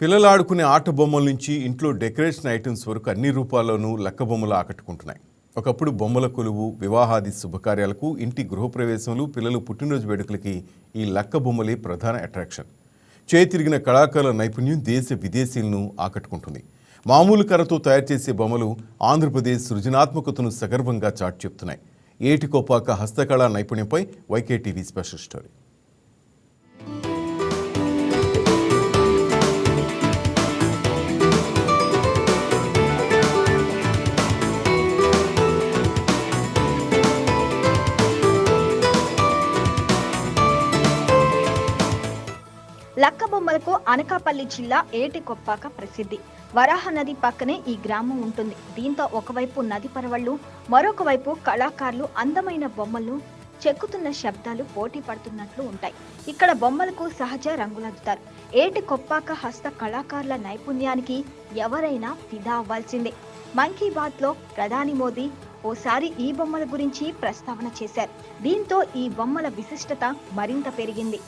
పిల్లలు ఆడుకునే ఆట బొమ్మల నుంచి ఇంట్లో డెకరేషన్ ఐటమ్స్ వరకు అన్ని రూపాల్లోనూ లక్క బొమ్మలు ఆకట్టుకుంటున్నాయి. ఒకప్పుడు బొమ్మల కొలువు వివాహాది శుభకార్యాలకు ఇంటి గృహప్రవేశములు పిల్లలు పుట్టినరోజు వేడుకలకి ఈ లక్క బొమ్మలే ప్రధాన అట్రాక్షన్. చేతిరిగిన కళాకారుల నైపుణ్యం దేశ విదేశీలను ఆకట్టుకుంటుంది. మామూలు కర్రతో తయారు చేసే బొమ్మలు ఆంధ్రప్రదేశ్ సృజనాత్మకతను సగర్వంగా చాటి చెప్తున్నాయి. ఏటికోపాక హస్తకళా నైపుణ్యంపై వైకేటీవీ స్పెషల్ స్టోరీ. బొమ్మలకు అనకాపల్లి జిల్లా ఏటికొప్పాక ప్రసిద్ధి. వరాహ నది పక్కనే ఈ గ్రామం ఉంటుంది. దీంతో ఒకవైపు నది పరవళ్ళు మరొక వైపు కళాకారులు అందమైన బొమ్మలు చెక్కుతున్న శబ్దాలు పోటీ పడుతున్నట్లు ఉంటాయి. ఇక్కడ బొమ్మలకు సహజ రంగులద్దుతారు. ఏటి కొప్పాక హస్త కళాకారుల నైపుణ్యానికి ఎవరైనా ఫిదా అవ్వాల్సిందే. మన్ కీ బాత్లో ప్రధాని మోదీ ఓసారి ఈ బొమ్మల గురించి ప్రస్తావన చేశారు. దీంతో ఈ బొమ్మల విశిష్టత మరింత పెరిగింది.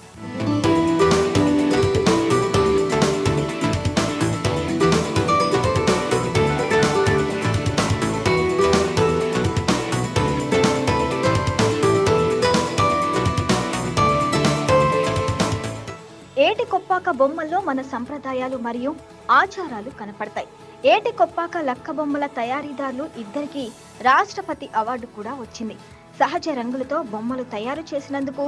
కొప్పాక బొమ్మల్లో మన సంప్రదాయాలు మరియు ఆచారాలు కనపడతాయి. ఏటి కొప్పాక లక్క బొమ్మల తయారీదారులు ఇద్దరికి రాష్ట్రపతి అవార్డు కూడా వచ్చింది. సహజ రంగులతో బొమ్మలు తయారు చేసినందుకు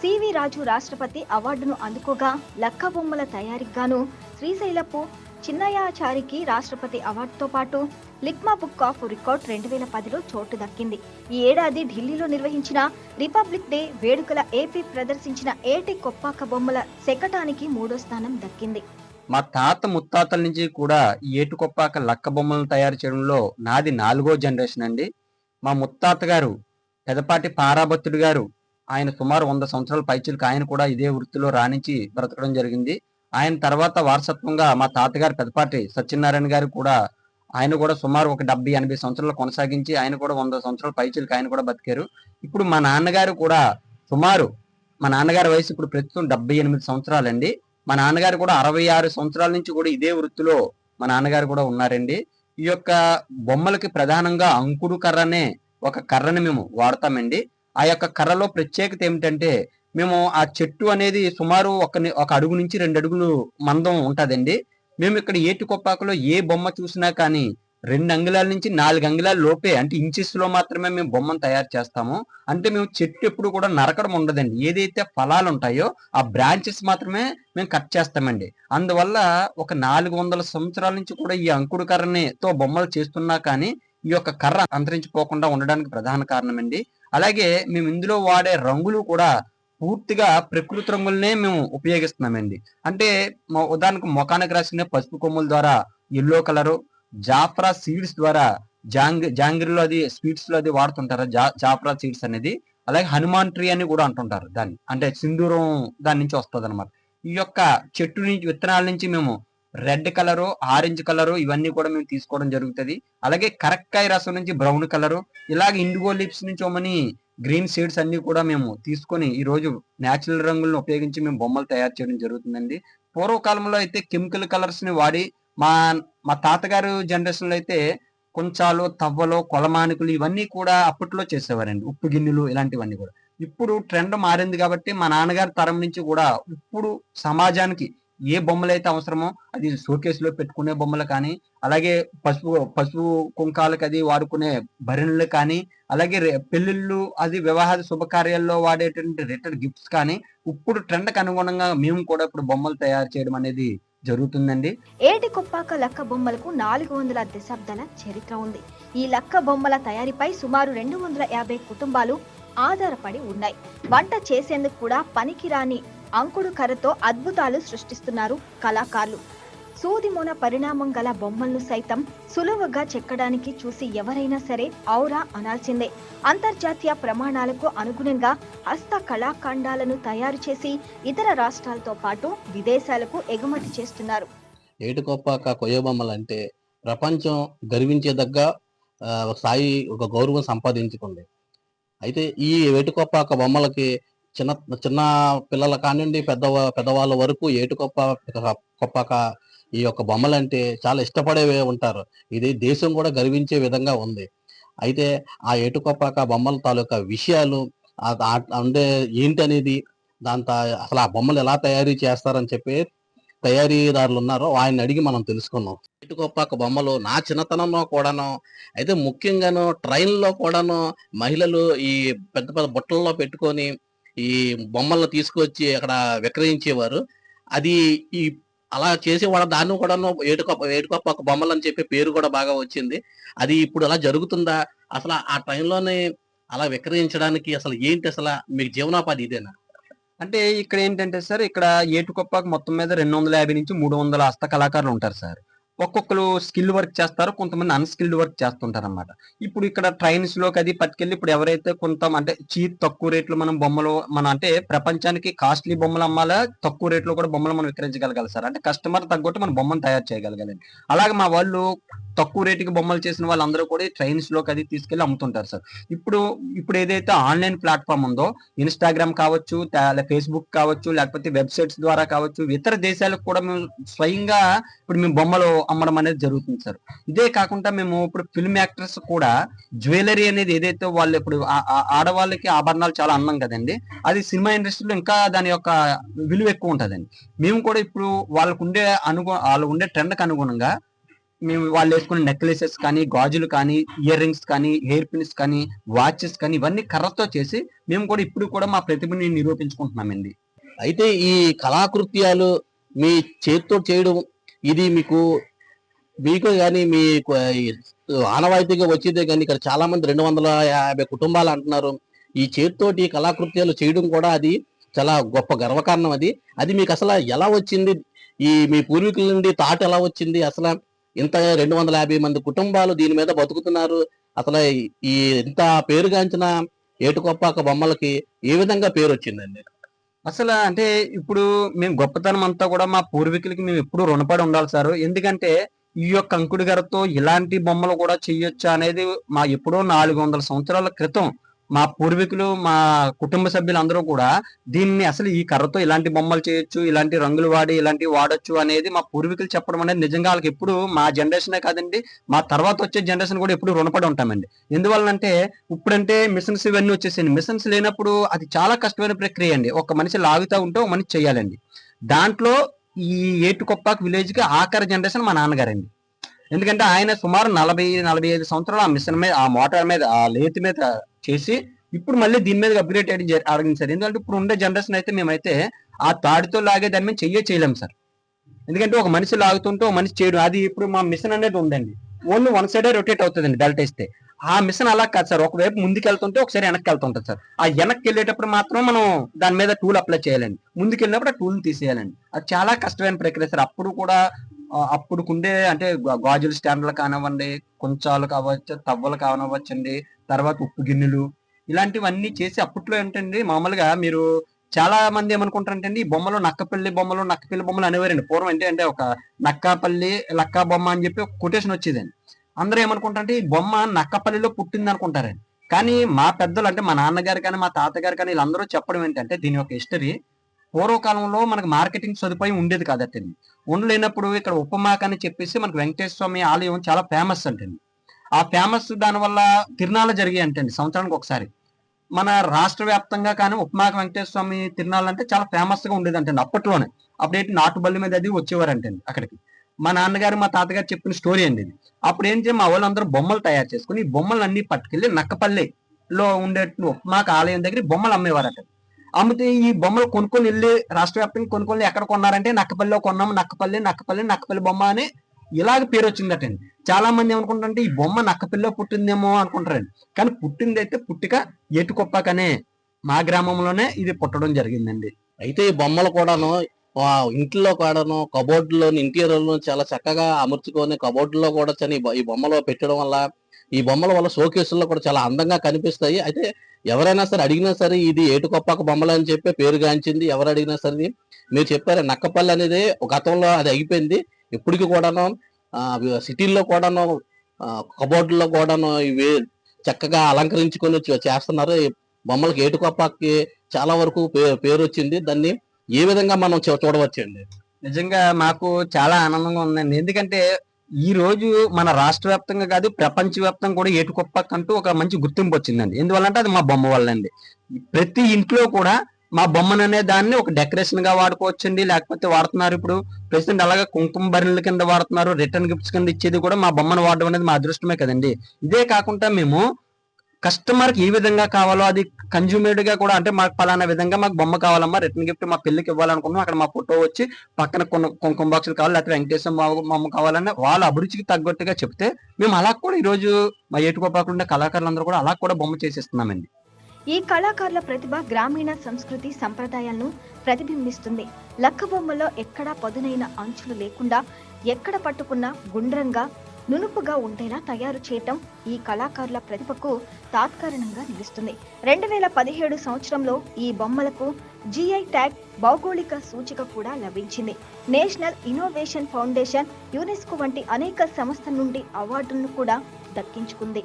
సివి రాజు రాష్ట్రపతి అవార్డును అందుకోగా లక్క బొమ్మల తయారీగాను శ్రీశైలపు చిన్నయాచారికి రాష్ట్రపతి అవార్డుతో పాటు లిక్మా బుక్ ఆఫ్ రికార్డ్ రెండు వేల పదిలో చోటు దక్కింది. ఈ ఏడాది ఢిల్లీలో నిర్వహించిన రిపబ్లిక్ డే వేడుకల ఏపీ ప్రదర్శించిన ఏటి కొప్పాక బొమ్మల శకటానికి మూడో స్థానం దక్కింది. మా తాత ముత్తాతల నుంచి కూడా ఏటు కొప్పాక లక్క బొమ్మలను తయారు చేయడంలో నాది నాలుగో జనరేషన్ అండి. మా ముత్తాత గారు పెదపాటి పారాభత్తుడు గారు ఆయన సుమారు వంద సంవత్సరాల పైచులకు ఆయన కూడా ఇదే వృత్తిలో రాణించి బ్రతకడం జరిగింది. ఆయన తర్వాత వారసత్వంగా మా తాతగారు పెద్దపాటి సత్యనారాయణ గారు కూడా ఆయన కూడా సుమారు ఒక డెబ్బై ఎనభై సంవత్సరాలు కొనసాగించి ఆయన కూడా వంద సంవత్సరాల పైచులకు ఆయన కూడా బతికారు. ఇప్పుడు మా నాన్నగారు కూడా సుమారు మా నాన్నగారి వయసు ఇప్పుడు ప్రస్తుతం డెబ్బై ఎనిమిది సంవత్సరాలండి. మా నాన్నగారు కూడా అరవై ఆరు సంవత్సరాల నుంచి కూడా ఇదే వృత్తిలో మా నాన్నగారు కూడా ఉన్నారండి. ఈ యొక్క బొమ్మలకి ప్రధానంగా అంకుడు కర్రనే ఒక కర్రని మేము వాడతామండి. ఆ యొక్క కర్రలో ప్రత్యేకత ఏమిటంటే మేము ఆ చెట్టు అనేది సుమారు ఒక ఒక అడుగు నుంచి రెండు అడుగులు మందం ఉంటుందండి. మేము ఇక్కడ ఏటుకొప్పాకలో ఏ బొమ్మ చూసినా కానీ రెండు అంగుళాల నుంచి నాలుగు అంగుళాల లోపే అంటే ఇంచెస్లో మాత్రమే మేము బొమ్మను తయారు చేస్తాము. అంటే మేము చెట్టు ఎప్పుడు కూడా నరకడం ఉండదండి. ఏదైతే ఫలాలు ఉంటాయో ఆ బ్రాంచెస్ మాత్రమే మేము కట్ చేస్తామండి. అందువల్ల ఒక నాలుగు వందల సంవత్సరాల నుంచి కూడా ఈ అంకుడు కర్రని తో బొమ్మలు చేస్తున్నా కానీ ఈ యొక్క కర్ర అంతరించిపోకుండా ఉండడానికి ప్రధాన కారణం అండి అలాగే మేము ఇందులో వాడే రంగులు కూడా పూర్తిగా ప్రకృతి రంగులనే మేము ఉపయోగిస్తున్నామండి. అంటే ఉదాహరణకు ముఖానికి రాసిన పసుపు కొమ్ముల ద్వారా ఎల్లో కలరు జాఫ్రా సీడ్స్ ద్వారా జాంగ్ జాంగిరిలో అది స్వీట్స్లో అది వాడుతుంటారు? జా జాఫ్రా సీడ్స్ అనేది. అలాగే హనుమాన్ ట్రీ అని కూడా అంటుంటారు దాన్ని. అంటే సింధూరం దాని నుంచి వస్తుంది అనమాట ఈ యొక్క చెట్టు నుంచి విత్తనాల నుంచి మేము రెడ్ కలరు ఆరెంజ్ కలరు ఇవన్నీ కూడా మేము తీసుకోవడం జరుగుతుంది. అలాగే కరక్కాయ రసం నుంచి బ్రౌన్ కలరు ఇలాగే ఇండిగో లిప్స్ నుంచి ఓమని గ్రీన్ సీడ్స్ అన్ని కూడా మేము తీసుకొని ఈ రోజు న్యాచురల్ రంగులను ఉపయోగించి మేము బొమ్మలు తయారు చేయడం జరుగుతుందండి. పూర్వకాలంలో అయితే కెమికల్ కలర్స్ని వాడి మా మా తాతగారు జనరేషన్లో అయితే కొంచాలు తవ్వలు కొలమానికులు ఇవన్నీ కూడా అప్పట్లో చేసేవారండి. ఉప్పు గిన్నెలు ఇలాంటివన్నీ కూడా. ఇప్పుడు ట్రెండ్ మారింది కాబట్టి మా నాన్నగారి తరం నుంచి కూడా ఇప్పుడు సమాజానికి ఏ బొమ్మలు అయితే అవసరమో అది షోకేస్లో పెట్టుకునే బొమ్మలు కానీ అలాగే పసుపు పసుపు కుంకాలకు అది వాడుకునే భరణులు కానీ అలాగే పెళ్ళిళ్ళు పెళ్ళిళ్ళు అది వివాహ శుభకార్యాల్లో వాడేటువంటి రిటర్న్ గిఫ్ట్స్ కానీ ఇప్పుడు ట్రెండ్కి అనుగుణంగా మేము కూడా ఇప్పుడు బొమ్మలు తయారు చేయడం అనేది జరుగుతుందండి. ఏటి కుప్పాక లక్క బొమ్మలకు నాలుగు వందల దశాబ్దాల చరిత్ర ఉంది. ఈ లక్క బొమ్మల తయారీపై సుమారు రెండు వందల యాభై కుటుంబాలు ఆధారపడి ఉన్నాయి. వంట చేసేందుకు కూడా పనికిరాని అంకుడు కర్రతో అద్భుతాలు సృష్టిస్తున్నారు కళాకారులు. సూదిమూన పరిణామం గల బొమ్మలను సైతం సులువుగా చెక్కడానికి చూసి ఎవరైనా సరే ఔరా అనాల్సిందే. అంతర్జాతీయ ప్రమాణాలకు అనుగుణంగా హస్త కళాఖండాలను తయారు చేసి ఇతర రాష్ట్రాలతో పాటు విదేశాలకు ఎగుమతి చేస్తున్నారు. ఏటుకొప్పాక కొయ్యబొమ్మలు అంటే ప్రపంచం గర్వించేదగ్గ స్థాయి ఒక గౌరవం సంపాదించుకుంది. అయితే ఈ వేటుకొప్పాక బొమ్మలకి చిన్న చిన్న పిల్లల కానివ్వండి పెద్ద పెద్దవాళ్ళ వరకు ఏటుకొప్ప కొప్పాక ఈ యొక్క బొమ్మలంటే చాలా ఇష్టపడేవే ఉంటారు. ఇది దేశం కూడా గర్వించే విధంగా ఉంది. అయితే ఆ ఏటుకొప్పాక బొమ్మల తాలూకా విషయాలు ఉండే ఏంటి అనేది దాంతో అసలు ఆ బొమ్మలు ఎలా తయారీ చేస్తారని చెప్పి తయారీదారులు ఉన్నారో ఆయన అడిగి మనం తెలుసుకున్నాం. ఏటుకొప్పాక బొమ్మలు నా చిన్నతనంలో కూడాను అయితే ముఖ్యంగాను ట్రైన్లో కూడాను మహిళలు ఈ పెద్ద పెద్ద బుట్టల్లో పెట్టుకొని ఈ బొమ్మలను తీసుకొచ్చి అక్కడ విక్రయించేవారు. అది ఈ అలా చేసేవాడు దాన్ని కూడా ఏటుకొప్ప ఏటుకొప్పాక బొమ్మలు అని చెప్పి పేరు కూడా బాగా వచ్చింది. అది ఇప్పుడు అలా జరుగుతుందా? అసలు ఆ టైంలోనే అలా విక్రయించడానికి అసలు ఏంటి అసలు మీకు జీవనోపాధి ఇదేనా? అంటే ఇక్కడ ఏంటంటే సార్ ఇక్కడ ఏటుకొప్పకు మొత్తం మీద రెండు వందల యాభై నుంచి మూడు వందల హస్త కళాకారులు ఉంటారు సార్. ఒక్కొక్కరు స్కిల్ వర్క్ చేస్తారు కొంతమంది అన్స్కిల్డ్ వర్క్ చేస్తుంటారు అనమాట ఇప్పుడు ఇక్కడ ట్రైన్స్లోకి అది పట్టుకెళ్ళి ఇప్పుడు ఎవరైతే కొంత అంటే చీప్ తక్కువ రేట్లు మనం బొమ్మలు మన అంటే ప్రపంచానికి కాస్ట్లీ బొమ్మలు అమ్మాలా తక్కువ రేట్లో కూడా బొమ్మలు మనం విక్రయించగలగాలి సార్. అంటే కస్టమర్ తగ్గట్టు మనం బొమ్మను తయారు చేయగలగాలి. అలాగే మా వాళ్ళు తక్కువ రేటుకి బొమ్మలు చేసిన వాళ్ళందరూ కూడా ట్రైన్స్లోకి అది తీసుకెళ్ళి అమ్ముతుంటారు సార్. ఇప్పుడు ఇప్పుడు ఏదైతే ఆన్లైన్ ప్లాట్ఫామ్ ఉందో ఇన్స్టాగ్రామ్ కావచ్చు ఫేస్బుక్ కావచ్చు లేకపోతే వెబ్సైట్స్ ద్వారా కావచ్చు ఇతర దేశాలకు కూడా మేము స్వయంగా ఇప్పుడు మేము బొమ్మలు అమ్మడం అనేది జరుగుతుంది సార్. ఇదే కాకుండా మేము ఇప్పుడు ఫిల్మ్ యాక్టర్స్ కూడా జ్యువెలరీ అనేది ఏదైతే వాళ్ళు ఇప్పుడు ఆడవాళ్ళకి ఆభరణాలు చాలా అందం కదండి అది సినిమా ఇండస్ట్రీలో ఇంకా దాని యొక్క విలువ ఎక్కువ ఉంటుందండి. మేము కూడా ఇప్పుడు వాళ్ళకు ఉండే అనుగు వాళ్ళు ఉండే ట్రెండ్కి అనుగుణంగా మేము వాళ్ళు వేసుకున్న నెక్లెసెస్ కానీ గాజులు కానీ ఇయర్ రింగ్స్ కానీ హెయిర్ పిన్స్ కానీ వాచెస్ కానీ ఇవన్నీ కర్రతో చేసి మేము కూడా ఇప్పుడు కూడా మా ప్రతిభని నిరూపించుకుంటున్నామండి అయితే ఈ కళాకృత్యాలు మీ చేతితో చేయడం ఇది మీకు మీకు కానీ మీ ఆనవాయితీగా వచ్చేదే కానీ ఇక్కడ చాలా మంది రెండు వందల యాభై కుటుంబాలు అంటున్నారు. ఈ చేతితోటి ఈ కళాకృత్యాలు చేయడం కూడా అది చాలా గొప్ప గర్వకారణం అది. అది మీకు అసలు ఎలా వచ్చింది? ఈ మీ పూర్వీకుల నుండి తాట ఎలా వచ్చింది? అసలు ఇంత రెండు వందల యాభై మంది కుటుంబాలు దీని మీద బతుకుతున్నారు. అసలు ఈ ఇంత పేరుగాంచిన ఏటుకొప్పాక బొమ్మలకి ఏ విధంగా పేరు వచ్చిందండి అసలు అంటే ఇప్పుడు మేము గొప్పతనం అంతా కూడా మా పూర్వీకులకి మేము ఎప్పుడు రుణపడి ఉండాలి సార్. ఎందుకంటే ఈ యొక్క అంకుడి గారితో ఇలాంటి బొమ్మలు కూడా చెయ్యొచ్చా అనేది మా ఎప్పుడో నాలుగు వందల సంవత్సరాల క్రితం మా పూర్వీకులు మా కుటుంబ సభ్యులు అందరూ కూడా దీన్ని అసలు ఈ కర్రతో ఇలాంటి బొమ్మలు చేయొచ్చు ఇలాంటి రంగులు వాడి ఇలాంటివి వాడొచ్చు అనేది మా పూర్వీకులు చెప్పడం అనేది నిజంగా వాళ్ళకి ఎప్పుడు మా జనరేషనే కాదండి. మా తర్వాత వచ్చే జనరేషన్ కూడా ఎప్పుడు రుణపడి ఉంటామండి. ఎందువల్లంటే ఇప్పుడంటే మిషన్స్ ఇవన్నీ వచ్చేసాయండి మిషన్స్ లేనప్పుడు అది చాలా కష్టమైన ప్రక్రియ అండి. ఒక మనిషి లాగుతూ ఉంటే ఒక మనిషి చేయాలండి. దాంట్లో ఈ ఏటుకొప్పాకు విలేజ్కి ఆఖరి జనరేషన్ మా నాన్నగారండి. ఎందుకంటే ఆయన సుమారు నలభై నలభై ఐదు సంవత్సరాలు ఆ మిషన్ మీద ఆ మోటార్ మీద ఆ లేతి మీద చేసి ఇప్పుడు మళ్ళీ దీని మీద అప్గ్రేడ్ అడిగింది సార్. ఎందుకంటే ఇప్పుడు ఉండే జనరేషన్ అయితే మేమైతే ఆ తాడితో లాగే దాని మీద చెయ్యే చేయలేము సార్. ఎందుకంటే ఒక మనిషి లాగుతుంటే ఒక మనిషి చేయడం. అది ఇప్పుడు మా మిషన్ అనేది ఉందండి. ఓన్లీ వన్ సైడే రొటేట్ అవుతుందండి బెల్ట్ వేస్తే. ఆ మిషన్ అలా కాదు సార్. ఒకవైపు ముందుకు వెళ్తుంటే ఒకసారి వెనక్కి వెళ్తుంటుంది సార్. ఆ వెనక్కి వెళ్ళేటప్పుడు మాత్రం మనం దాని మీద టూల్ అప్లై చేయాలండి. ముందుకు వెళ్ళినప్పుడు ఆ టూల్ తీసేయాలండి. అది చాలా కష్టమైన ప్రక్రియ సార్. అప్పుడు కూడా అప్పుడుకుండే అంటే గాజులు గాజుల స్టాండ్లు కానివ్వండి కొంచాలు కావచ్చు తవ్వలు కానివ్వచ్చండి. తర్వాత ఉప్పు గిన్నెలు ఇలాంటివన్నీ చేసి అప్పట్లో ఏంటండి మామూలుగా మీరు చాలా మంది ఏమనుకుంటారంటే అండి ఈ బొమ్మలు నక్కపల్లి బొమ్మలు నక్కపల్లి బొమ్మలు అనేవారండి. పూర్వం అంటే అంటే ఒక నక్కపల్లి లక్కా బొమ్మ అని చెప్పి ఒక కొటేషన్ వచ్చేదండి. అందరూ ఏమనుకుంటారంటే ఈ బొమ్మ నక్కపల్లిలో పుట్టింది అనుకుంటారండి. కానీ మా పెద్దలు అంటే మా నాన్నగారు కానీ మా తాతగారు కానీ వీళ్ళందరూ చెప్పడం ఏంటంటే దీని యొక్క హిస్టరీ పూర్వకాలంలో మనకు మార్కెటింగ్ సదుపాయం ఉండేది కాదటండి. ఉండలేనప్పుడు ఇక్కడ ఉపమాక అని చెప్పేసి మనకు వెంకటేశ్వర స్వామి ఆలయం చాలా ఫేమస్ అంటండి. ఆ ఫేమస్ దానివల్ల తిరునాళ్ళు జరిగాయి అంటండి సంవత్సరానికి ఒకసారి. మన రాష్ట్ర వ్యాప్తంగా కానీ ఉపమాక వెంకటేశ్వర స్వామి తిరునాళ్ళు అంటే చాలా ఫేమస్గా ఉండేది అంటండి అప్పట్లోనే. అప్పుడేంటి నాటుబల్లి మీద అది వచ్చేవారంటండి అక్కడికి. మా నాన్నగారు మా తాతగారు చెప్పిన స్టోరీ అండి ఇది. అప్పుడు ఏం చేయ మా వాళ్ళందరూ బొమ్మలు తయారు చేసుకుని ఈ బొమ్మలు అన్ని పట్టుకెళ్ళి నక్కపల్లిలో ఉండే ఉపమాక ఆలయం దగ్గర బొమ్మలు అమ్మేవారట. అమ్మితే ఈ బొమ్మలు కొనుక్కొని వెళ్ళి రాష్ట్ర వ్యాప్తంగా కొనుక్కొని ఎక్కడ కొన్నారంటే నక్కపల్లిలో కొన్నాము నక్కపల్లి నక్కపల్లి నక్కపల్లి బొమ్మ అని ఇలాగ పేరు వచ్చిందటండి. చాలా మంది ఏమనుకుంటారంటే ఈ బొమ్మ నక్కపల్లిలో పుట్టిందేమో అనుకుంటారండి. కానీ పుట్టింది అయితే పుట్టిక ఏటుకొప్పకనే మా గ్రామంలోనే ఇది పుట్టడం జరిగిందండి. అయితే ఈ బొమ్మలు కూడాను ఇంట్లో కూడాను కబోర్డులో ఇంటీరియర్లో చాలా చక్కగా అమర్చుకొని కబోర్డులో కూడా చని ఈ బొమ్మలు పెట్టడం వల్ల ఈ బొమ్మల వల్ల షోకేసుల్లో కూడా చాలా అందంగా కనిపిస్తాయి. అయితే ఎవరైనా సరే అడిగినా సరే ఇది ఏటుకొప్పాక బొమ్మలు అని చెప్పి పేరుగాంచింది ఎవరు అడిగినా సరే మీరు చెప్పారు నక్కపల్లి అనేది గతంలో అది అయిపోయింది. ఇప్పటికి కూడాను సిటీల్లో కూడాను కబోర్డుల్లో కూడాను ఇవి చక్కగా అలంకరించుకొని చేస్తున్నారు. బొమ్మలకి ఏటుకొప్పకి చాలా వరకు పే- పేరు వచ్చింది దాన్ని ఏ విధంగా మనం చూ- చూడవచ్చండి? నిజంగా మాకు చాలా ఆనందంగా ఉందండి. ఎందుకంటే ఈ రోజు మన రాష్ట్ర వ్యాప్తంగా కాదు ప్రపంచ వ్యాప్తంగా కూడా ఏటుకొప్పకంటూ ఒక మంచి గుర్తింపు వచ్చిందండి. ఎందువల్లంటే అది మా బొమ్మ వల్లండి. ప్రతి ఇంట్లో కూడా మా బొమ్మను అనే దాన్ని ఒక డెకరేషన్గా వాడుకోవచ్చండి. లేకపోతే వాడుతున్నారు ఇప్పుడు ప్రెసిడెంట్ అలాగే కుంకుమ బరిణల కింద వాడుతున్నారు. రిటర్న్ గిఫ్ట్స్ కింద ఇచ్చేది కూడా మా బొమ్మను వాడడం అనేది మా అదృష్టమే కదండి. ఇదే కాకుండా మేము కస్టమర్కి ఏ విధంగా కావాలో అది కన్జ్యూమర్డ్గా కూడా అంటే మాకు పలానా విధంగా మాకు బొమ్మ కావాలమ్మా రిటర్న్ గిఫ్ట్ మా పెళ్ళికి ఇవ్వాలనుకున్నాం అక్కడ మా ఫోటో వచ్చి పక్కన కొన్ని కుంకుమ బాక్సులు కావాలి లేకపోతే వెంకటేశ్వర బాబు బొమ్మ కావాలన్నా వాళ్ళ అభిరుచికి తగ్గట్టుగా చెప్తే మేము అలా కూడా ఈరోజు మా ఏటుకోపాకుండా ఉండే కళాకారులందరూ కూడా అలా కూడా బొమ్మ చేసేస్తున్నామండి. ఈ కళాకారుల ప్రతిభ గ్రామీణ సంస్కృతి సంప్రదాయాలను ప్రతిబింబిస్తుంది. లక్క బొమ్మలో ఎక్కడా పదునైన అంచులు లేకుండా ఎక్కడ పట్టుకున్నా గుండ్రంగా నునుపుగా ఉండేలా తయారు చేయటం ఈ కళాకారుల ప్రతిభకు తాత్కారణంగా నిలుస్తుంది. రెండు వేల పదిహేడు సంవత్సరంలో ఈ బొమ్మలకు జిఐ ట్యాగ్ భౌగోళిక సూచిక కూడా లభించింది. నేషనల్ ఇన్నోవేషన్ ఫౌండేషన్ యునెస్కో వంటి అనేక సంస్థల నుండి అవార్డులను కూడా దక్కించుకుంది.